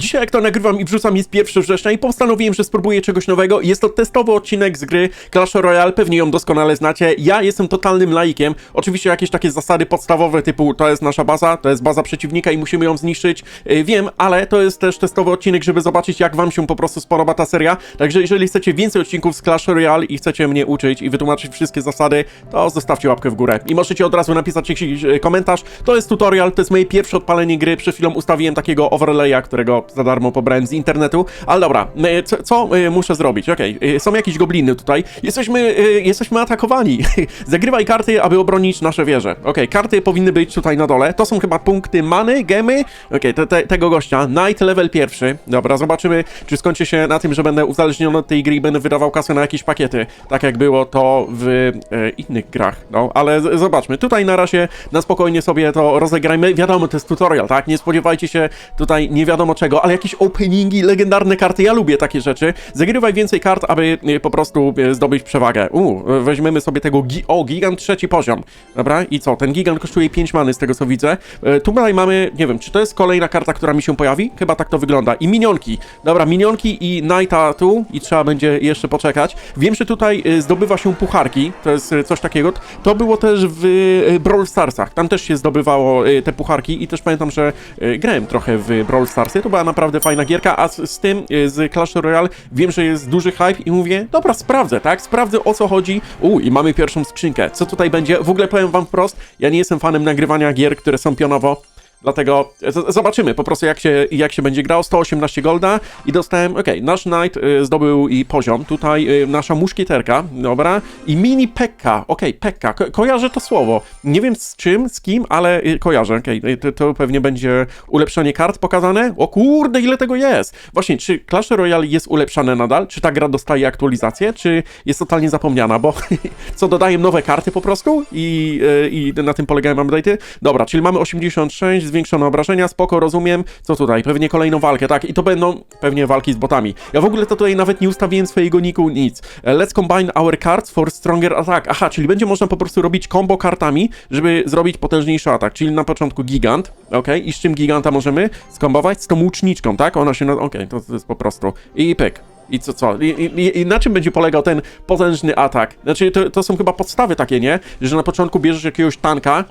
Dzisiaj jak to nagrywam i wrzucam jest 1 września i postanowiłem, że spróbuję czegoś nowego. Jest to testowy odcinek z gry Clash Royale, pewnie ją doskonale znacie. Ja jestem totalnym laikiem. Oczywiście jakieś takie zasady podstawowe typu to jest nasza baza, to jest baza przeciwnika i musimy ją zniszczyć. Yy, Wiem, ale to jest też testowy odcinek, żeby zobaczyć jak wam się po prostu spodoba ta seria. Także jeżeli chcecie więcej odcinków z Clash Royale i chcecie mnie uczyć i wytłumaczyć wszystkie zasady, to zostawcie łapkę w górę. I możecie od razu napisać jakiś e, komentarz. To jest tutorial, to jest moje pierwsze odpalenie gry. Przed chwilą ustawiłem takiego overlaya, którego za darmo pobrałem z internetu. Ale dobra, e, co, co e, muszę zrobić? Okej, e, są jakieś gobliny tutaj. Jesteśmy, jesteśmy atakowani. Zagrywaj karty, aby obronić nasze wieże. Okej, karty powinny być tutaj na dole. To są chyba punkty many, gemy. Okej, te, te, tego gościa. Night level pierwszy. Dobra, zobaczymy, czy skończy się na tym, że będę uzależniony od tej gry i będę wydawał kasę na jakieś pakiety. Tak jak było to w e, innych grach. No, ale zobaczmy. Tutaj na razie na spokojnie sobie to rozegrajmy. Wiadomo, to jest tutorial, tak? Nie spodziewajcie się tutaj nie wiadomo czego, ale jakieś openingi, legendarne karty. Ja lubię takie rzeczy. Zagrywaj więcej kart, aby e, po prostu e, zdobyć przewagę. U, weźmiemy sobie tego. Gi o, gigant trzeci poziom. Dobra, i co? Ten gigant kosztuje 5 many z tego co widzę. E, tutaj mamy, nie wiem, czy to jest kolejna karta, która mi się pojawi? Chyba tak to wygląda. I minionki. Dobra, minionki i Knighta tu i trzeba będzie jeszcze poczekać. Wiem, że tutaj zdobywa się pucharki, to jest coś takiego. To było też w Brawl Starsach. Tam też się zdobywało te pucharki i też pamiętam, że grałem trochę w Brawl Starsy. To była naprawdę fajna gierka, a z, z tym, e, z Clash Royale wiem, że jest duży hype i mówię, dobra, sprawdzę, tak? Sprawdzę o co chodzi. U, i mamy pierwszą skrzynkę. Co tutaj będzie? W ogóle powiem wam wprost, ja nie jestem fanem nagrywania gier, które są pionowo. Dlatego z- zobaczymy po prostu, jak się, jak się będzie grał. 118 golda i dostałem, okej, nasz Knight y, zdobył i poziom. Tutaj y, nasza muszkieterka, dobra. I mini Pekka, okej, Pekka, ko kojarzę to słowo. Nie wiem z czym, z kim, ale kojarzę, okej. y, to, to pewnie będzie ulepszenie kart pokazane. O kurde, ile tego jest! Właśnie, czy Clash Royale jest ulepszane nadal? Czy ta gra dostaje aktualizację? Czy jest totalnie zapomniana? Bo co, dodaję nowe karty po prostu i, i na tym polegają update'y? Dobra, czyli mamy 86, zwiększone obrażenia, spoko, rozumiem. Co tutaj? Pewnie kolejną walkę, tak? I to będą pewnie walki z botami. Ja w ogóle to tutaj nawet nie ustawiłem swojego niku, nic. E, Let's combine our cards for stronger attack. Aha, czyli będzie można po prostu robić combo kartami, żeby zrobić potężniejszy atak. Czyli na początku gigant, okej? I z czym giganta możemy skombować? Z tą łuczniczką, tak? Ona się, na... okej, to, to jest po prostu... I pyk. I co, co? I, i, I na czym będzie polegał ten potężny atak? Znaczy, to, to są chyba podstawy takie, nie? Że na początku bierzesz jakiegoś tanka,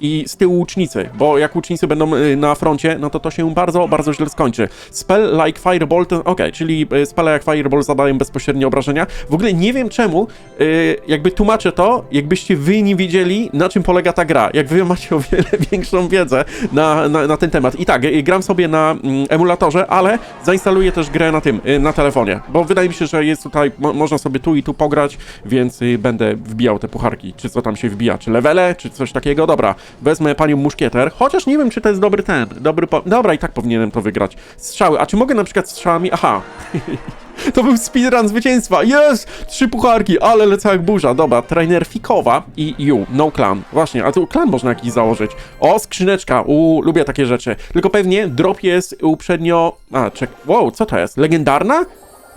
i z tyłu łucznicy, bo jak łucznicy będą y, na froncie, no to to się bardzo, bardzo źle skończy. Spell like Fireball, to okej, czyli y, spele jak Fireball zadają bezpośrednie obrażenia. W ogóle nie wiem czemu, y, jakby tłumaczę to, jakbyście wy nie wiedzieli, na czym polega ta gra. Jak wy macie o wiele większą wiedzę na, na, na ten temat. I tak, gram sobie na mm, emulatorze, ale zainstaluję też grę na tym, na telefonie, bo wydaje mi się, że jest tutaj, mo można sobie tu i tu pograć, więc będę wbijał te pucharki, czy co tam się wbija, czy levele, czy coś takiego. Dobra, wezmę panią muszkieter, chociaż nie wiem, czy to jest dobry ten, dobry po... Dobra, i tak powinienem to wygrać. Strzały, a czy mogę na przykład strzałami... Aha. To był speedrun zwycięstwa. Jest! Trzy pucharki, ale lecę jak burza. Dobra, trainer Fikowa i you, no clan. Właśnie, a tu klan można jakiś założyć. O, skrzyneczka. U, lubię takie rzeczy. Tylko pewnie drop jest uprzednio... A, czek... Wow, co to jest? Legendarna?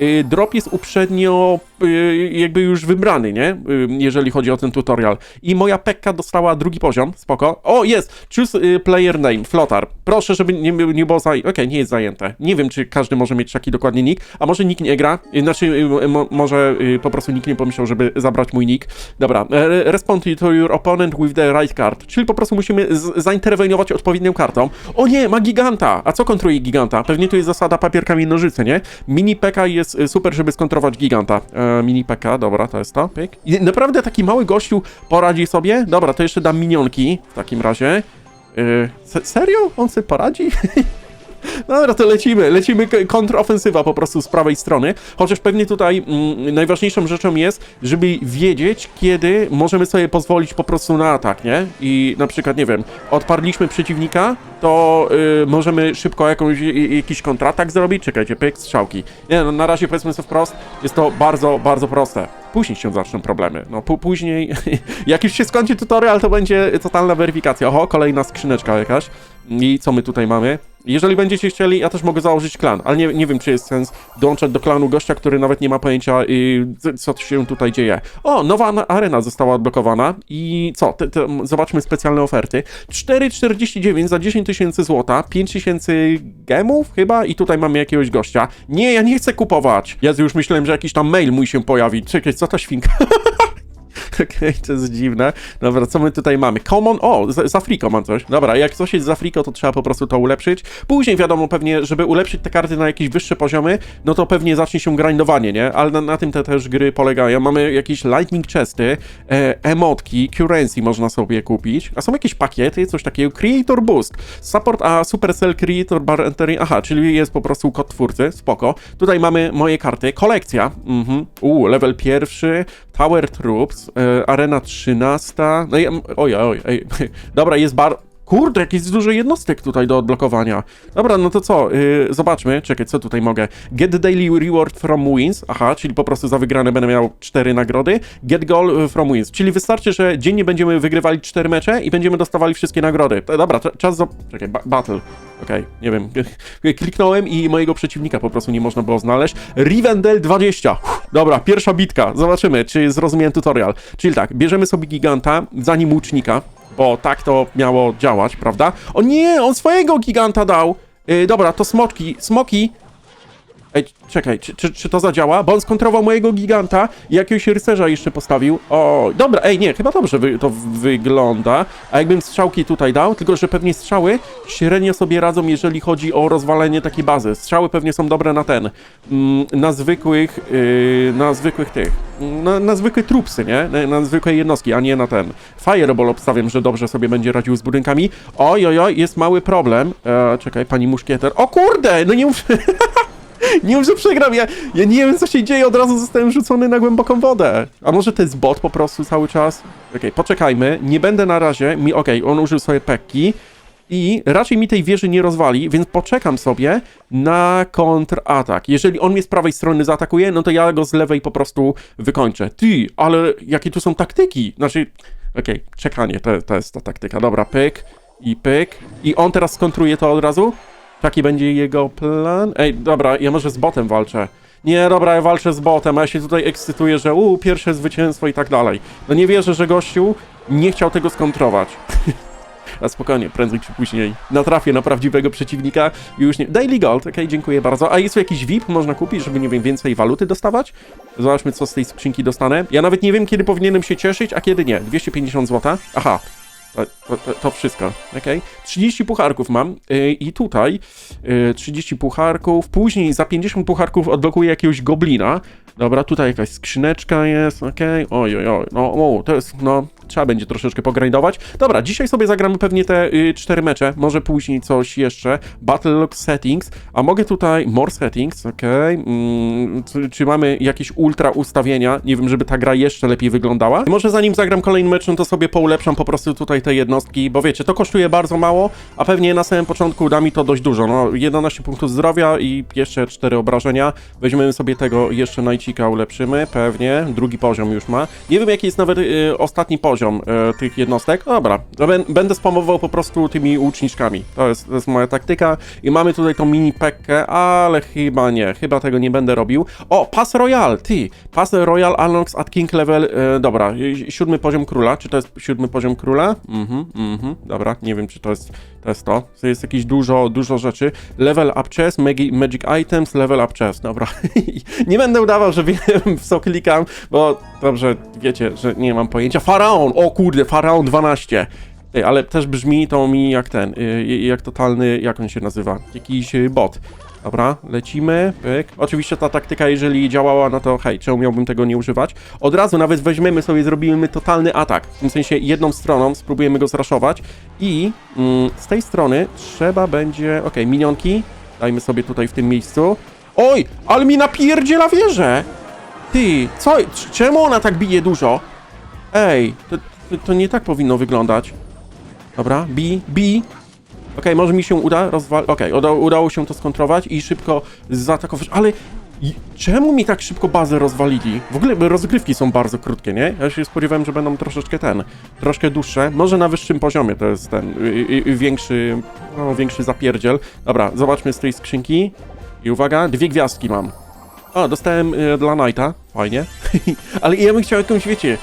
Y, drop jest uprzednio jakby już wybrany, nie? Y, jeżeli chodzi o ten tutorial. I moja Pekka dostała drugi poziom, spoko. O, jest! Choose y, player name, Flotar. Proszę, żeby nie, nie było zajęte. Okej, nie jest zajęte. Nie wiem, czy każdy może mieć taki dokładnie nick, a może nikt nie gra. Y, Znaczy, y, mo, może y, po prostu nikt nie pomyślał, żeby zabrać mój nick. Dobra, e, respond to your opponent with the right card. Czyli po prostu musimy zainterweniować odpowiednią kartą. O nie, ma giganta! A co kontruje giganta? Pewnie tu jest zasada papier, kamień, nożyce, nie? Mini Pekka jest y, super, żeby skontrować giganta. E, mini Pekka, dobra, to jest to, pyk. I naprawdę taki mały gościu poradzi sobie? Dobra, to jeszcze dam minionki w takim razie. Y, se serio? On sobie poradzi? Dobra, to lecimy, lecimy kontrofensywa po prostu z prawej strony, chociaż pewnie tutaj mm, najważniejszą rzeczą jest, żeby wiedzieć, kiedy możemy sobie pozwolić po prostu na atak, nie? I na przykład, nie wiem, odparliśmy przeciwnika, to y, możemy szybko jakąś, y, jakiś kontratak zrobić, czekajcie, pyk, strzałki. Nie, no na razie powiedzmy sobie wprost, jest to bardzo, bardzo proste. Później się zaczną problemy. No pó- później, jak już się skończy tutorial, to będzie totalna weryfikacja. Oho, kolejna skrzyneczka jakaś. I co my tutaj mamy? Jeżeli będziecie chcieli, ja też mogę założyć klan, ale nie, nie wiem, czy jest sens dołączać do klanu gościa, który nawet nie ma pojęcia, y, co się tutaj dzieje. O, nowa na- arena została odblokowana i co? Te, te, zobaczmy specjalne oferty. 4,49 za 10 tysięcy złota, 5 tysięcy gemów chyba i tutaj mamy jakiegoś gościa. Nie, ja nie chcę kupować. Ja już myślałem, że jakiś tam mail mój się pojawi. Czekaj, co ta świnka? Okej, to jest dziwne. Dobra, co my tutaj mamy? Common, o, z, z Afriko mam coś. Dobra, jak coś jest z Afriko, to trzeba po prostu to ulepszyć. Później wiadomo pewnie, żeby ulepszyć te karty na jakieś wyższe poziomy, no to pewnie zacznie się grindowanie, nie? Ale na, na tym te też gry polegają. Mamy jakieś lightning chesty, e, emotki, currency można sobie kupić. A są jakieś pakiety, coś takiego. Creator Boost, Support a Supercell Creator Bar Entering. Aha, czyli jest po prostu kod twórcy, spoko. Tutaj mamy moje karty, kolekcja. Mhm. Uuu, level pierwszy, Tower Troops, e, Arena 13. No i, oj, oj, oj. Dobra, jest bar. Kurde, jakieś dużo jednostek tutaj do odblokowania. Dobra, no to co? Yy, zobaczmy. Czekaj, co tutaj mogę? Get daily reward from wins. Aha, czyli po prostu za wygrane będę miał 4 nagrody. Get goal y, from wins. Czyli wystarczy, że dziennie będziemy wygrywali 4 mecze i będziemy dostawali wszystkie nagrody. E, Dobra, cza- czas za... Czekaj, ba battle. Okej, nie wiem. Kliknąłem i mojego przeciwnika po prostu nie można było znaleźć. Rivendell 20. Uff, Dobra, pierwsza bitka. Zobaczymy, czy zrozumiałem tutorial. Czyli tak, bierzemy sobie giganta, zanim łucznika, bo tak to miało działać, prawda? O nie, on swojego giganta dał. Yy, dobra, to smoki, smoki. Ej, czekaj, czy, czy, czy to zadziała? Bo on skontrował mojego giganta i jakiegoś rycerza jeszcze postawił. O, dobra, ej, nie, chyba dobrze wy, to wygląda. A jakbym strzałki tutaj dał, tylko że pewnie strzały średnio sobie radzą, jeżeli chodzi o rozwalenie takiej bazy. Strzały pewnie są dobre na ten, mm, na zwykłych, yy, na zwykłych tych, na, na zwykłe trupsy, nie? Na, na zwykłe jednostki, a nie na ten. Fireball obstawiam, że dobrze sobie będzie radził z budynkami. Oj, oj, oj, jest mały problem. E, czekaj, pani muszkieter. O kurde, no nie mów... Nie mów, że przegram, ja, ja nie wiem co się dzieje, od razu zostałem rzucony na głęboką wodę. A może to jest bot po prostu cały czas? Okej, poczekajmy, nie będę na razie, mi, okej, on użył sobie pekki i raczej mi tej wieży nie rozwali, więc poczekam sobie na kontratak. Jeżeli on mnie z prawej strony zaatakuje, no to ja go z lewej po prostu wykończę. Ty, ale jakie tu są taktyki? Znaczy, okej, czekanie, to, to jest ta taktyka. Dobra, pyk i pyk. I on teraz skontruje to od razu? Taki będzie jego plan. Ej, dobra, ja może z botem walczę. Nie, dobra, ja walczę z botem, a ja się tutaj ekscytuję, że u, pierwsze zwycięstwo i tak dalej. No nie wierzę, że gościu nie chciał tego skontrować. A spokojnie, prędzej czy później natrafię na prawdziwego przeciwnika i już nie... Daily Gold, okej, dziękuję bardzo. A jest tu jakiś VIP, można kupić, żeby, nie wiem, więcej waluty dostawać? Zobaczmy, co z tej skrzynki dostanę. Ja nawet nie wiem, kiedy powinienem się cieszyć, a kiedy nie. 250 zł. Aha, to, to, to, to wszystko, okej. 30 pucharków mam yy, i tutaj yy, 30 pucharków, później za 50 pucharków odblokuję jakiegoś goblina. Dobra, tutaj jakaś skrzyneczka jest, okej. Oj, oj, oj, no, o, to jest, no, trzeba będzie troszeczkę pogrindować. Dobra, dzisiaj sobie zagramy pewnie te y, cztery mecze, może później coś jeszcze. Battle Log Settings, a mogę tutaj More Settings, okej. Mm, czy, czy mamy jakieś ultra ustawienia? Nie wiem, żeby ta gra jeszcze lepiej wyglądała. Może zanim zagram kolejny mecz, no to sobie poulepszam po prostu tutaj te jednostki, bo wiecie, to kosztuje bardzo mało, a pewnie na samym początku da mi to dość dużo. No, 11 punktów zdrowia i jeszcze 4 obrażenia. Weźmiemy sobie tego jeszcze najcika, ulepszymy, pewnie. Drugi poziom już ma. Nie wiem, jaki jest nawet y, ostatni poziom y, tych jednostek. Dobra, no, bę- będę spamował po prostu tymi łuczniczkami. To jest, to jest moja taktyka. I mamy tutaj tą mini pekkę, ale chyba nie. Chyba tego nie będę robił. O, Pass Royal, ty! Pass Royal unlocks at King level. Y, dobra, siódmy poziom króla. Czy to jest siódmy poziom króla? Mhm, mhm. Dobra, nie wiem, czy to jest to. Jest to. To jest jakieś dużo, dużo rzeczy. Level up chest, magi, magic items, level up chest. Dobra. nie będę udawał, że wiem, w co klikam, bo dobrze wiecie, że nie mam pojęcia. Faraon! O kurde, Faraon 12. Ej, ale też brzmi to mi jak ten, y, jak totalny, jak on się nazywa? Jakiś y, bot. Dobra, lecimy, pyk. Oczywiście ta taktyka, jeżeli działała, no to hej, czemu miałbym tego nie używać? Od razu nawet weźmiemy sobie, zrobimy totalny atak. W tym sensie jedną stroną spróbujemy go zraszować i mm, z tej strony trzeba będzie, okej, minionki, dajmy sobie tutaj w tym miejscu. Oj, ale mi napierdziela wieżę! Ty, co, czemu ona tak bije dużo? Ej, to, to, to nie tak powinno wyglądać. Dobra, bi, bi. Okej, może mi się uda rozwal... Okej, uda, udało się to skontrować i szybko zaatakować, ale czemu mi tak szybko bazę rozwalili? W ogóle rozgrywki są bardzo krótkie, nie? Ja się spodziewałem, że będą troszeczkę ten, troszkę dłuższe. Może na wyższym poziomie to jest ten, y, y, y, większy, no, większy zapierdziel. Dobra, zobaczmy z tej skrzynki. I uwaga, dwie gwiazdki mam. O, dostałem y, dla Knighta, fajnie. Ale ja bym chciał jakąś, wiecie,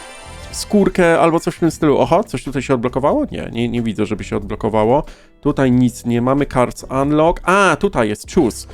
skórkę albo coś w tym stylu. Oho, coś tutaj się odblokowało? Nie, nie, nie widzę, żeby się odblokowało. Tutaj nic nie mamy. Cards unlock. A, tutaj jest choose.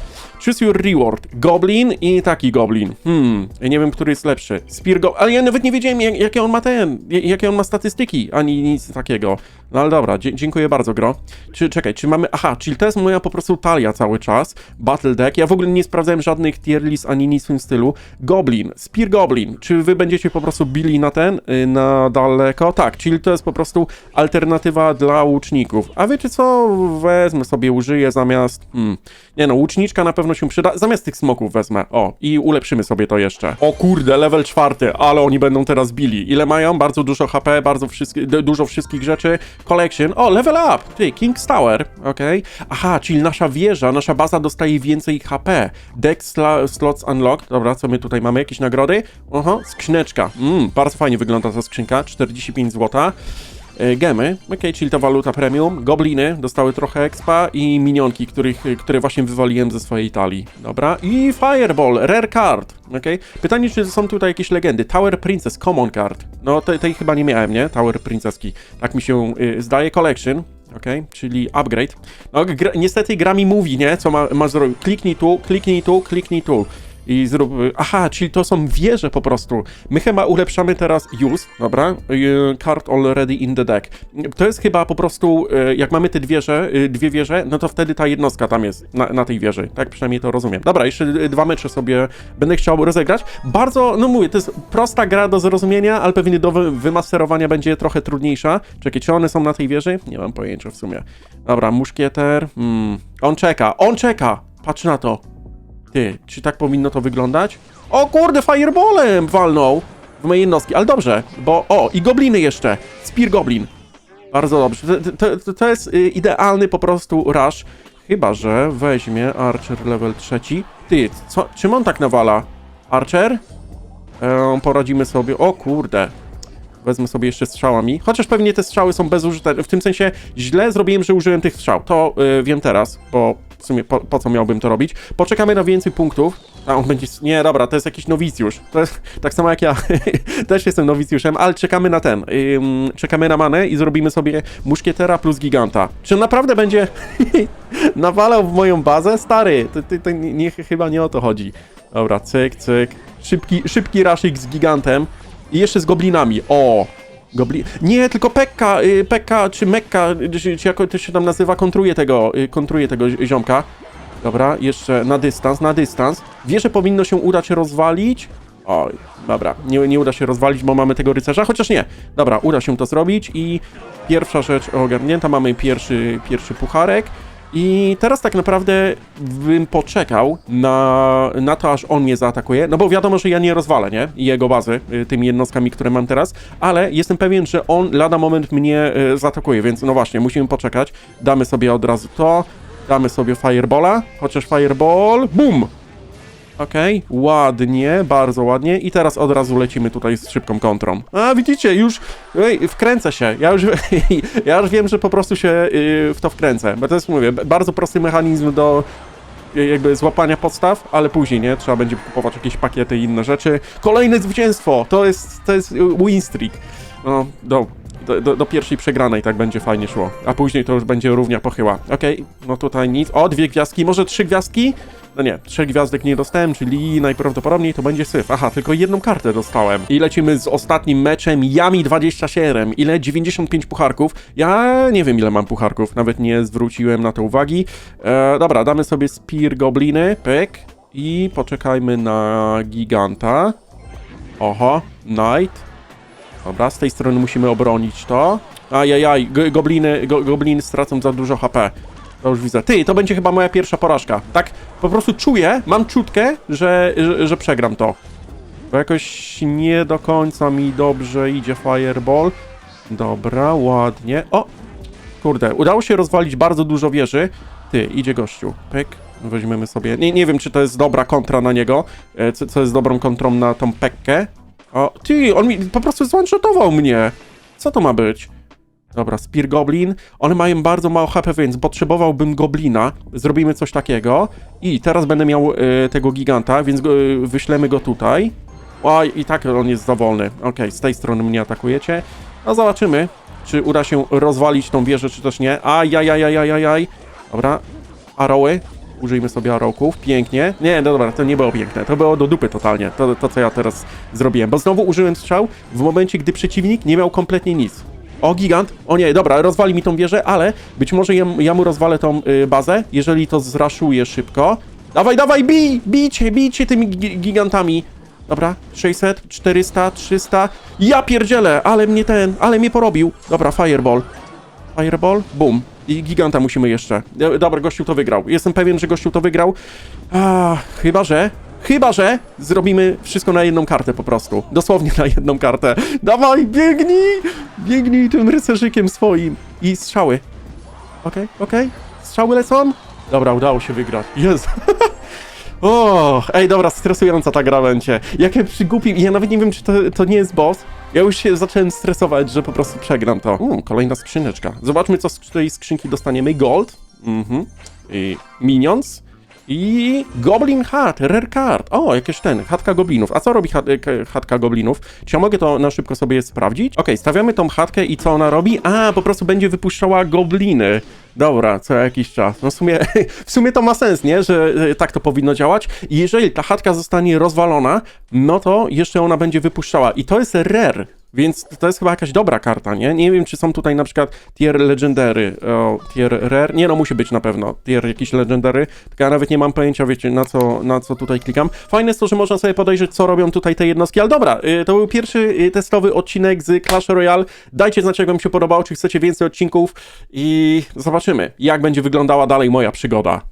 Choose your reward. Goblin i taki goblin. Hmm, ja nie wiem, który jest lepszy. Spear go... Ale ja nawet nie wiedziałem, jak, jakie on ma ten, jak- jakie on ma statystyki, ani nic takiego. No ale dobra, dziękuję bardzo, gro. Czy, czekaj, czy mamy... Aha, czyli to jest moja po prostu talia cały czas. Battle deck. Ja w ogóle nie sprawdzałem żadnych tier list, ani nic w tym stylu. Goblin, Spear Goblin. Czy wy będziecie po prostu bili na ten, y, na daleko? Tak, czyli to jest po prostu alternatywa dla łuczników. A wiecie co? Wezmę sobie, użyję zamiast... Hmm. Nie no, łuczniczka na pewno się przyda. Zamiast tych smoków wezmę. O, i ulepszymy sobie to jeszcze. O kurde, level czwarty, ale oni będą teraz bili. Ile mają? Bardzo dużo HP, bardzo wszystkie, dużo wszystkich rzeczy. Collection. O, level up! Ty, King's Tower, okej. Aha, czyli nasza wieża, nasza baza dostaje więcej HP. Deck slots unlocked. Dobra, co my tutaj mamy? Jakieś nagrody? Oho, skrzyneczka. Mm, bardzo fajnie wygląda ta skrzynka. 45 złota. E, Gemy, okej, czyli to waluta premium. Gobliny dostały trochę expa i minionki, których, które właśnie wywaliłem ze swojej talii. Dobra. I Fireball, rare card. Okej. Pytanie, czy są tutaj jakieś legendy. Tower Princess, common card. No, tej, chyba nie miałem, nie? Tower Princesski. Tak mi się y, zdaje. Collection. Okej, czyli upgrade. No, gra, niestety gra mi mówi, nie? Co ma, ma zrobić. Kliknij tu, kliknij tu, kliknij tu. I zrób. Aha, czyli to są wieże po prostu. My chyba ulepszamy teraz use, dobra? Y, Card already in the deck. To jest chyba po prostu, y, jak mamy te wieże, y, dwie wieże, no to wtedy ta jednostka tam jest, na, na tej wieży. Tak przynajmniej to rozumiem. Dobra, jeszcze dwa mecze sobie będę chciał rozegrać. Bardzo, no mówię, to jest prosta gra do zrozumienia, ale pewnie do wy- wymasterowania będzie trochę trudniejsza. Czekaj, czy one są na tej wieży? Nie mam pojęcia w sumie. Dobra, muszkieter. Hmm. On czeka, on czeka! Patrz na to. Ty, czy tak powinno to wyglądać? O kurde, fireballem walnął w moje jednostki, ale dobrze, bo o, i gobliny jeszcze. Spear Goblin. Bardzo dobrze. To, to, to jest y, idealny po prostu rush. Chyba, że weźmie Archer level trzeci. Ty, co, czym on tak nawala? Archer? E, poradzimy sobie. O kurde. Wezmę sobie jeszcze strzałami. Chociaż pewnie te strzały są bezużyteczne. W tym sensie źle zrobiłem, że użyłem tych strzał. To y, wiem teraz, bo w sumie po, po co miałbym to robić. Poczekamy na więcej punktów. A on będzie. Nie, dobra, to jest jakiś nowicjusz. To jest tak samo jak ja. Też jestem nowicjuszem, ale czekamy na ten. Ym, czekamy na manę i zrobimy sobie muszkietera plus giganta. Czy naprawdę będzie nawalał w moją bazę? Stary, to, to, to nie, nie, chyba nie o to chodzi. Dobra, cyk, cyk. Szybki, szybki raszik z gigantem. I jeszcze z goblinami. O! Gobli... Nie, tylko Pekka, y, Pekka czy Mekka, czy, czy jak to się tam nazywa, kontruje tego, y, kontruje tego zi- ziomka. Dobra, jeszcze na dystans, na dystans. Wie, że powinno się udać rozwalić. Oj, dobra, nie, nie uda się rozwalić, bo mamy tego rycerza, chociaż nie. Dobra, uda się to zrobić i pierwsza rzecz ogarnięta, mamy pierwszy, pierwszy pucharek. I teraz tak naprawdę bym poczekał na, na to, aż on mnie zaatakuje, no bo wiadomo, że ja nie rozwalę, nie? Jego bazy y, tymi jednostkami, które mam teraz, ale jestem pewien, że on lada moment mnie y, zaatakuje, więc no właśnie, musimy poczekać. Damy sobie od razu to, damy sobie Firebola, chociaż Fireball, BUM! Okej, ładnie, bardzo ładnie. I teraz od razu lecimy tutaj z szybką kontrą. A widzicie, już ej, wkręcę się. Ja już, ja już wiem, że po prostu się y, w to wkręcę. Bo to jest, mówię, bardzo prosty mechanizm do y, jakby złapania podstaw, ale później, nie? Trzeba będzie kupować jakieś pakiety i inne rzeczy. Kolejne zwycięstwo! To jest, to jest y, win streak. No, do, do, do, do pierwszej przegranej tak będzie fajnie szło. A później to już będzie równia pochyła. Okej, no tutaj nic. O, dwie gwiazdki, może trzy gwiazdki? No nie, trzech gwiazdek nie dostałem, czyli najprawdopodobniej to będzie syf. Aha, tylko jedną kartę dostałem. I lecimy z ostatnim meczem Yami 27. Ile? 95 pucharków. Ja nie wiem ile mam pucharków, nawet nie zwróciłem na to uwagi. E, dobra, damy sobie Spear Gobliny, pyk. I poczekajmy na Giganta. Oho, Knight. Dobra, z tej strony musimy obronić to. Ajajaj, go- gobliny, go, gobliny stracą za dużo HP. To już widzę. Ty, to będzie chyba moja pierwsza porażka. Tak po prostu czuję, mam czutkę, że, że, że przegram to. Bo jakoś nie do końca mi dobrze idzie Fireball. Dobra, ładnie. O! Kurde, udało się rozwalić bardzo dużo wieży. Ty, idzie gościu. Pyk. Weźmiemy sobie. Nie, nie wiem, czy to jest dobra kontra na niego. e, Co, co jest dobrą kontrą na tą Pekkę. O, ty, on mi po prostu zwanshotował mnie. Co to ma być? Dobra, Spear Goblin. One mają bardzo mało HP, więc potrzebowałbym Goblina. Zrobimy coś takiego. I teraz będę miał e, tego giganta, więc e, wyślemy go tutaj. Oj, i tak on jest za wolny. Okej, z tej strony mnie atakujecie. No zobaczymy, czy uda się rozwalić tą wieżę, czy też nie. Ajajajajajajaj. Dobra, arrowy. Użyjmy sobie arrowków. Pięknie. Nie, no dobra, to nie było piękne. To było do dupy totalnie. To, to co ja teraz zrobiłem. Bo znowu użyłem strzał w momencie, gdy przeciwnik nie miał kompletnie nic. O, gigant. O nie, dobra, rozwali mi tą wieżę, ale być może ja, ja mu rozwalę tą y, bazę, jeżeli to zraszuje szybko. Dawaj, dawaj, bij! Bijcie, bijcie tymi gi- gigantami. Dobra, 600, 400, 300. Ja pierdzielę, ale mnie ten, ale mnie porobił. Dobra, fireball. Fireball, boom. I giganta musimy jeszcze. Dobra, gościu to wygrał. Jestem pewien, że gościu to wygrał. A, chyba, że... Chyba, że zrobimy wszystko na jedną kartę po prostu. Dosłownie na jedną kartę. Dawaj, biegnij! Biegnij tym rycerzykiem swoim. I strzały. Okej, okej. Strzały lecą? Dobra, udało się wygrać. Jest. O, ej, dobra, stresująca ta gra będzie. Jak ja przygłupi, ja nawet nie wiem, czy to, to nie jest boss. Ja już się zacząłem stresować, że po prostu przegram to. Mm, kolejna skrzyneczka. Zobaczmy, co z tej skrzynki dostaniemy. Gold. Mhm. I minions. I Goblin Hat, Rare Card. O, jakieś ten, chatka goblinów. A co robi chat, k- chatka goblinów? Czy ja mogę to na szybko sobie sprawdzić? Okej, stawiamy tą chatkę i co ona robi? A, po prostu będzie wypuszczała gobliny. Dobra, co jakiś czas. No w sumie, w sumie to ma sens, nie? Że e, tak to powinno działać. I jeżeli ta chatka zostanie rozwalona, no to jeszcze ona będzie wypuszczała. I to jest rare. Więc to jest chyba jakaś dobra karta, nie? Nie wiem, czy są tutaj na przykład tier legendary, o, tier rare. Nie no, musi być na pewno tier jakiś legendary, tylko ja nawet nie mam pojęcia, wiecie, na co, na co tutaj klikam. Fajne jest to, że można sobie podejrzeć, co robią tutaj te jednostki, ale dobra, y, to był pierwszy y, testowy odcinek z Clash Royale. Dajcie znać, jak wam się podobał, czy chcecie więcej odcinków i zobaczymy, jak będzie wyglądała dalej moja przygoda.